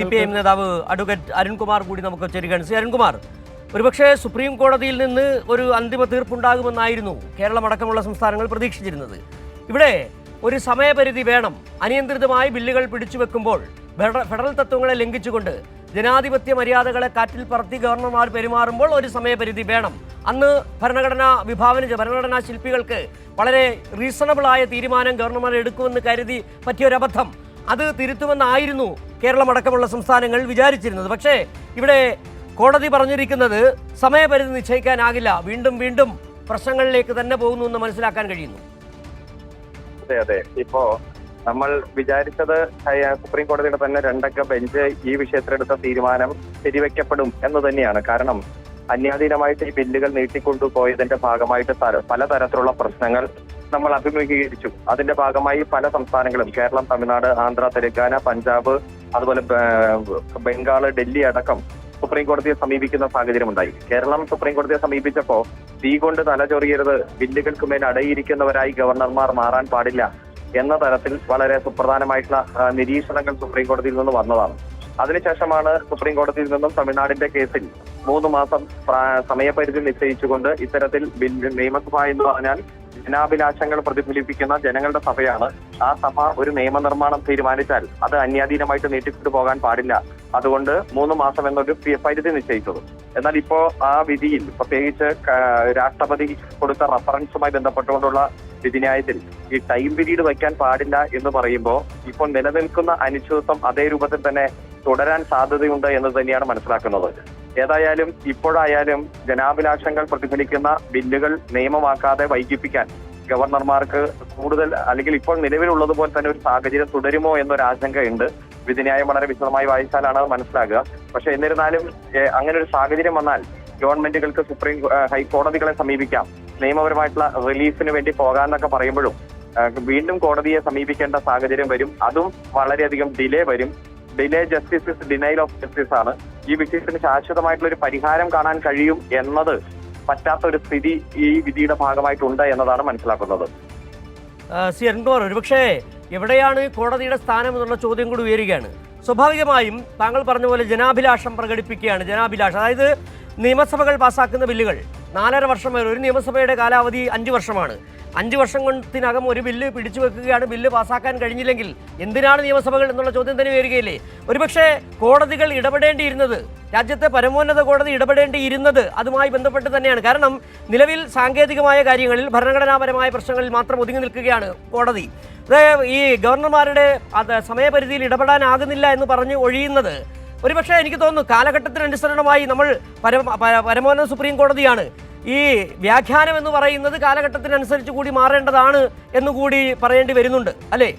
C P I M നേതാവ് advocate Arunkumar കൂടി നമുക്ക് ചേരുകയാണ്. സി അരുൺകുമാർ ഒരുപക്ഷെ സുപ്രീം കോടതിയിൽ നിന്ന് ഒരു അന്തിമ തീർപ്പുണ്ടാകുമെന്നായിരുന്നു കേരളമടക്കമുള്ള സംസ്ഥാനങ്ങൾ പ്രതീക്ഷിച്ചിരുന്നത്. ഇവിടെ ഒരു സമയപരിധി വേണം. അനിയന്ത്രിതമായി ബില്ലുകൾ പിടിച്ചു വെക്കുമ്പോൾ ഫെഡറൽ തത്വങ്ങളെ ലംഘിച്ചുകൊണ്ട് ജനാധിപത്യ മര്യാദകളെ കാറ്റിൽ പറത്തി ഗവർണർമാർ പെരുമാറുമ്പോൾ ഒരു സമയപരിധി വേണം. അന്ന് ഭരണഘടനാ വിഭാവന ഭരണഘടനാ ശില്പികൾക്ക് വളരെ റീസണബിളായ തീരുമാനം ഗവർണർമാർ എടുക്കുമെന്ന് കരുതി പറ്റിയൊരബദ്ധം. അത് തിരുത്തുമെന്നായിരുന്നു കേരളമടക്കമുള്ള സംസ്ഥാനങ്ങൾ വിചാരിച്ചിരുന്നത്. പക്ഷേ ഇവിടെ കോടതി പറഞ്ഞിരിക്കുന്നത് സമയപരിധി നിശ്ചയിക്കാനാകില്ല. വീണ്ടും വീണ്ടും പ്രശ്നങ്ങളിലേക്ക് തന്നെ പോകുന്നു എന്ന് മനസ്സിലാക്കാൻ കഴിയുന്നു. അതെ അതെ. ഇപ്പോ നമ്മൾ വിചാരിച്ചത് സുപ്രീം കോടതിയുടെ തന്നെ രണ്ടക്ക ബെഞ്ച് ഈ വിഷയത്തിലെടുത്ത തീരുമാനം ശരിവെക്കപ്പെടും എന്ന് തന്നെയാണ്. കാരണം അന്യാധീനമായിട്ട് ഈ ബില്ലുകൾ നീട്ടിക്കൊണ്ടുപോയതിന്റെ ഭാഗമായിട്ട് പല പലതരത്തിലുള്ള പ്രശ്നങ്ങൾ നമ്മൾ അഭിമുഖീകരിച്ചു. അതിന്റെ ഭാഗമായി പല സംസ്ഥാനങ്ങളും കേരളം തമിഴ്നാട് ആന്ധ്ര തെലങ്കാന പഞ്ചാബ് അതുപോലെ ബംഗാൾ ഡൽഹി അടക്കം സുപ്രീം കോടതിയെ സമീപിക്കുന്ന സാഹചര്യമുണ്ടായി കേരളം സുപ്രീം കോടതിയെ സമീപിച്ചപ്പോ തീ കൊണ്ട് തലചൊറിയരുത് ബില്ലുകൾക്ക് മേൽ അടയിരിക്കുന്നവരായി ഗവർണർമാർ മാറാൻ പാടില്ല എന്ന തരത്തിൽ വളരെ സുപ്രധാനമായിട്ടുള്ള നിരീക്ഷണങ്ങൾ സുപ്രീം കോടതിയിൽ നിന്ന് വന്നതാണ്. അതിനുശേഷമാണ് സുപ്രീം കോടതിയിൽ നിന്നും തമിഴ്നാടിന്റെ കേസിൽ മൂന്ന് മാസം സമയപരിധി നിശ്ചയിച്ചുകൊണ്ട് ഇത്തരത്തിൽ നിയമസഭ എന്ന് പറഞ്ഞാൽ ജനാഭിലാഷങ്ങൾ പ്രതിഫലിപ്പിക്കുന്ന ജനങ്ങളുടെ സഭയാണ്. ആ സഭ ഒരു നിയമനിർമ്മാണം തീരുമാനിച്ചാൽ അത് അന്യാധീനമായിട്ട് നീട്ടിക്കൊണ്ടു പോകാൻ പാടില്ല. അതുകൊണ്ട് മൂന്ന് മാസം എന്നൊരു പരിധി നിശ്ചയിച്ചത്. എന്നാൽ ഇപ്പോ ആ വിധിയിൽ പ്രത്യേകിച്ച് രാഷ്ട്രപതി കൊടുത്ത റഫറൻസുമായി ബന്ധപ്പെട്ടുകൊണ്ടുള്ള വിധിന്യായത്തിൽ ഈ ടൈം പീരീഡ് വയ്ക്കാൻ പാടില്ല എന്ന് പറയുമ്പോൾ ഇപ്പോൾ നിലനിൽക്കുന്ന അനിശ്ചിതത്വം അതേ രൂപത്തിൽ തന്നെ തുടരാൻ സാധ്യതയുണ്ട് എന്ന് തന്നെയാണ് മനസ്സിലാക്കുന്നത്. ഏതായാലും ഇപ്പോഴായാലും ജനാഭിലാഷങ്ങൾ പ്രതിഫലിക്കുന്ന ബില്ലുകൾ നിയമമാക്കാതെ വൈകിപ്പിക്കാൻ ഗവർണർമാർക്ക് കൂടുതൽ അല്ലെങ്കിൽ ഇപ്പോൾ നിലവിലുള്ളതുപോലെ തന്നെ ഒരു സാഹചര്യം തുടരുമോ എന്നൊരു ആശങ്കയുണ്ട്. വിധിന്യായം വളരെ വിശദമായി വായിച്ചാലാണ് അത് മനസ്സിലാകുക. പക്ഷെ എന്നിരുന്നാലും അങ്ങനെ ഒരു സാഹചര്യം വന്നാൽ ഗവൺമെന്റുകൾക്ക് സുപ്രീം ഹൈക്കോടതികളെ സമീപിക്കാം. നിയമപരമായിട്ടുള്ള റിലീഫിന് വേണ്ടി പോകാമെന്നൊക്കെ പറയുമ്പോഴും വീണ്ടും കോടതിയെ സമീപിക്കേണ്ട സാഹചര്യം വരും. അതും വളരെയധികം ഡിലേ വരും. Delay justice denial of justice ആണ് ഈ വിഷയത്തിന് ശാശ്വതമായിട്ടുള്ള ഒരു പരിഹാരം കാണാൻ കഴിയും എന്നത് പറ്റാത്ത ഒരു സ്ഥിതി ഈ വിധിയുടെ ഭാഗമായിട്ടുണ്ട് എന്നതാണ് മനസ്സിലാക്കുന്നത്. സി അരുൺകുമാർ ഒരുപക്ഷേ എവിടെയാണ് കോടതിയുടെ സ്ഥാനം എന്നുള്ള ചോദ്യം കൂടി ഉയരുകയാണ്. സ്വാഭാവികമായും താങ്കൾ പറഞ്ഞ പോലെ ജനാഭിലാഷം പ്രകടിപ്പിക്കുകയാണ് ജനാഭിലാഷം. അതായത് നിയമസഭകൾ പാസാക്കുന്ന ബില്ലുകൾ. നാലര വർഷം വരെ ഒരു നിയമസഭയുടെ കാലാവധി അഞ്ച് വർഷമാണ്. അഞ്ച് വർഷം കൊണ്ടതിനകം ഒരു ബില്ല് പിടിച്ചു വെക്കുകയാണ്. ബില്ല് പാസ്സാക്കാൻ കഴിഞ്ഞില്ലെങ്കിൽ എന്തിനാണ് നിയമസഭകൾ എന്നുള്ള ചോദ്യം തന്നെ വരികയില്ലേ ഒരുപക്ഷെ കോടതികൾ ഇടപെടേണ്ടിയിരുന്നത് രാജ്യത്തെ പരമോന്നത കോടതി ഇടപെടേണ്ടിയിരുന്നത് അതുമായി ബന്ധപ്പെട്ട് തന്നെയാണ്. കാരണം നിലവിൽ സാങ്കേതികമായ കാര്യങ്ങളിൽ ഭരണഘടനാപരമായ പ്രശ്നങ്ങളിൽ മാത്രം ഒതുങ്ങി നിൽക്കുകയാണ് കോടതി. ഈ ഗവർണർമാരുടെ സമയപരിധിയിൽ ഇടപെടാനാകുന്നില്ല എന്ന് പറഞ്ഞ് ഒഴിയുന്നത് ഒരുപക്ഷെ എനിക്ക് തോന്നുന്നു കാലഘട്ടത്തിനനുസരണമായി നമ്മൾ പരമ പരമോന്നത സുപ്രീം കോടതിയാണ്. ഈ വ്യാഖ്യാനം എന്ന് പറയുന്നത് കാലഘട്ടത്തിനനുസരിച്ച് കൂടി മാറേണ്ടതാണ് എന്ന് കൂടി പറയേണ്ടി വരുന്നുണ്ട്. അല്ലേ?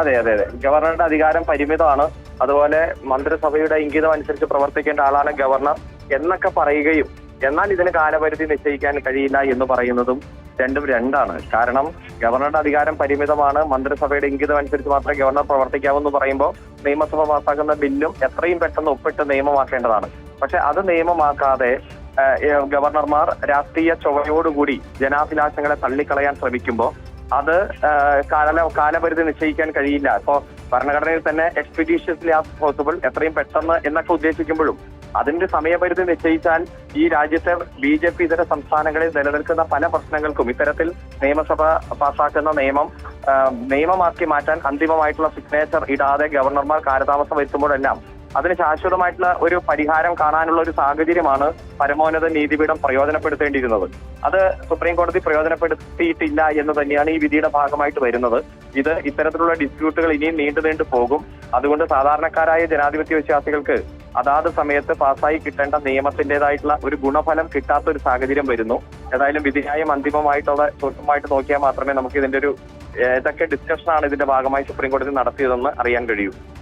അതെ അതെ അതെ. ഗവർണറുടെ അധികാരം പരിമിതമാണ്. അതുപോലെ മന്ത്രിസഭയുടെ ഇംഗിതം അനുസരിച്ച് പ്രവർത്തിക്കേണ്ട ആളാണ് ഗവർണർ എന്നൊക്കെ പറയുകയും എന്നാൽ ഇതിന് കാലപരിധി നിശ്ചയിക്കാൻ കഴിയില്ല എന്ന് പറയുന്നതും രണ്ടും രണ്ടാണ്. കാരണം ഗവർണറുടെ അധികാരം പരിമിതമാണ്. മന്ത്രിസഭയുടെ ഇംഗിതം അനുസരിച്ച് മാത്രമേ ഗവർണർ പ്രവർത്തിക്കാവൂ പറയുമ്പോൾ നിയമസഭ പാസ്സാക്കുന്ന ബില്ലും എത്രയും പെട്ടെന്ന് ഒപ്പിട്ട് നിയമമാക്കേണ്ടതാണ്. പക്ഷെ അത് നിയമമാക്കാതെ ഗവർണർമാർ രാഷ്ട്രീയ ചുവയോടുകൂടി ജനാഭിലാഷങ്ങളെ തള്ളിക്കളയാൻ ശ്രമിക്കുമ്പോൾ അത് കാല കാലപരിധി നിശ്ചയിക്കാൻ കഴിയില്ല. ഇപ്പോ ഭരണഘടനയിൽ തന്നെ എക്സ്പെഡീഷ്യസ്ലി ആസ് പോസിബിൾ എത്രയും പെട്ടെന്ന് എന്നൊക്കെ ഉദ്ദേശിക്കുമ്പോഴും അതിന്റെ സമയപരിധി നിശ്ചയിച്ചാൽ ഈ രാജ്യത്തെ ബി ജെ പി ഇതര സംസ്ഥാനങ്ങളിൽ നിലനിൽക്കുന്ന പല പ്രശ്നങ്ങൾക്കും ഇത്തരത്തിൽ നിയമസഭ പാസാക്കുന്ന നിയമം നിയമമാക്കി മാറ്റാൻ അന്തിമമായിട്ടുള്ള സിഗ്നേച്ചർ ഇടാതെ ഗവർണർമാർ കാലതാമസം വരുത്തുമ്പോഴെല്ലാം അതിന് ശാശ്വതമായിട്ടുള്ള ഒരു പരിഹാരം കാണാനുള്ള ഒരു സാഹചര്യമാണ് പരമോന്നത നീതിപീഠം പ്രയോജനപ്പെടുത്തേണ്ടിയിരുന്നത്. അത് സുപ്രീം കോടതി പ്രയോജനപ്പെടുത്തിയിട്ടില്ല എന്ന് തന്നെയാണ് ഈ വിധിയുടെ ഭാഗമായിട്ട് വരുന്നത്. ഇത് ഇത്തരത്തിലുള്ള ഡിസ്പ്യൂട്ടുകൾ ഇനിയും നീണ്ടു നീണ്ടു പോകും അതുകൊണ്ട് സാധാരണക്കാരായ ജനാധിപത്യ വിശ്വാസികൾക്ക് അതാത് സമയത്ത് പാസ്സായി കിട്ടേണ്ട നിയമത്തിന്റേതായിട്ടുള്ള ഒരു ഗുണഫലം കിട്ടാത്ത ഒരു സാഹചര്യം വരുന്നു. ഏതായാലും വിധിന്യായം അന്തിമമായിട്ടുള്ള സൂക്ഷ്മമായിട്ട് നോക്കിയാൽ മാത്രമേ നമുക്ക് ഇതിന്റെ ഒരു ഏതൊക്കെ ഡിസ്കഷനാണ് ഇതിന്റെ ഭാഗമായി സുപ്രീം കോടതി നടത്തിയതെന്ന് അറിയാൻ കഴിയൂ.